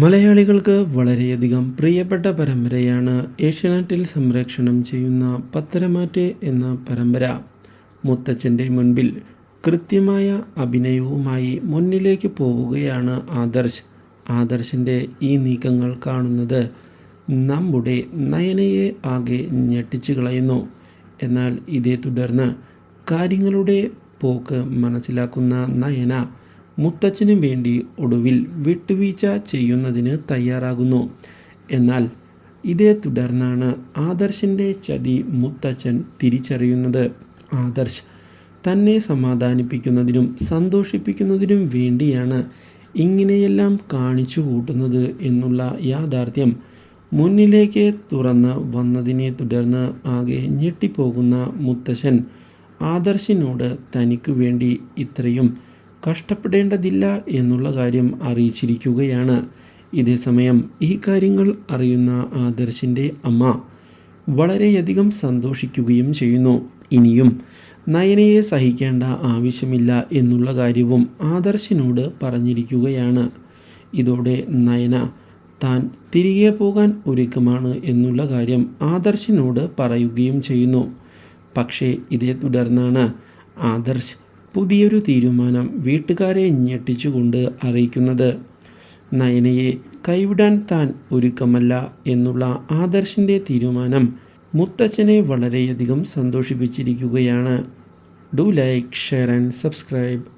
മലയാളികൾക്ക് വളരെയധികം പ്രിയപ്പെട്ട പരമ്പരയാണ് ഏഷ്യാനെറ്റിൽ സംരക്ഷണം ചെയ്യുന്ന പത്തരമാറ്റ് എന്ന പരമ്പര. മുത്തച്ഛന്റെ മുൻപിൽ കൃത്യമായ അഭിനയവുമായി മുന്നിലേക്ക് പോവുകയാണ് ആദർശ്. ആദർശിന്റെ ഈ നീക്കങ്ങൾ കാണുന്നത് നമ്മുടെ നയനയെ ആകെ ഞെട്ടിച്ചു കളയുന്നു. എന്നാൽ ഇതേ തുടർന്ന് കാര്യങ്ങളുടെ പോക്ക് മനസ്സിലാക്കുന്ന നയന മുത്തച്ഛന് വേണ്ടി ഒടുവിൽ വിട്ടുവീഴ്ച ചെയ്യുന്നതിന് തയ്യാറാകുന്നു. എന്നാൽ ഇതേ തുടർന്നാണ് ആദർശിന്റെ ചതി മുത്തച്ഛൻ തിരിച്ചറിയുന്നത്. ആദർശ് തന്നെ സമാധാനിപ്പിക്കുന്നതിനും സന്തോഷിപ്പിക്കുന്നതിനും വേണ്ടിയാണ് ഇങ്ങനെയെല്ലാം കാണിച്ചു കൂട്ടുന്നത് എന്നുള്ള യാഥാർത്ഥ്യം മുന്നിലേക്ക് തുറന്ന് വന്നതിനെ തുടർന്ന് ആകെ ഞെട്ടിപ്പോകുന്ന മുത്തശ്ശൻ ആദർശിനോട് തനിക്ക് വേണ്ടി ഇത്രയും കഷ്ടപ്പെടേണ്ടതില്ല എന്നുള്ള കാര്യം അറിയിച്ചിരിക്കുകയാണ്. ഇതേസമയം ഈ കാര്യങ്ങൾ അറിയുന്ന ആദർശിന്റെ അമ്മ വളരെയധികം സന്തോഷിക്കുകയും ചെയ്യുന്നു. ഇനിയും നയനയെ സഹിക്കേണ്ട ആവശ്യമില്ല എന്നുള്ള കാര്യവും ആദർശിനോട് പറഞ്ഞിരിക്കുകയാണ്. ഇതോടെ നയന താൻ തിരികെ പോകാൻ ഒരുക്കമാണ് എന്നുള്ള കാര്യം ആദർശിനോട് പറയുകയും ചെയ്യുന്നു. പക്ഷേ ഇതേ തുടർന്നാണ് ആദർശ് പുതിയൊരു തീരുമാനം വീട്ടുകാരെ ഞെട്ടിച്ചുകൊണ്ട് അറിയിക്കുന്നത്. നയനയെ കൈവിടാൻ താൻ ഒരുക്കമല്ല എന്നുള്ള ആദർശിന്റെ തീരുമാനം മുത്തച്ഛനെ വളരെയധികം സന്തോഷിപ്പിച്ചിരിക്കുകയാണ്. Do like share and subscribe.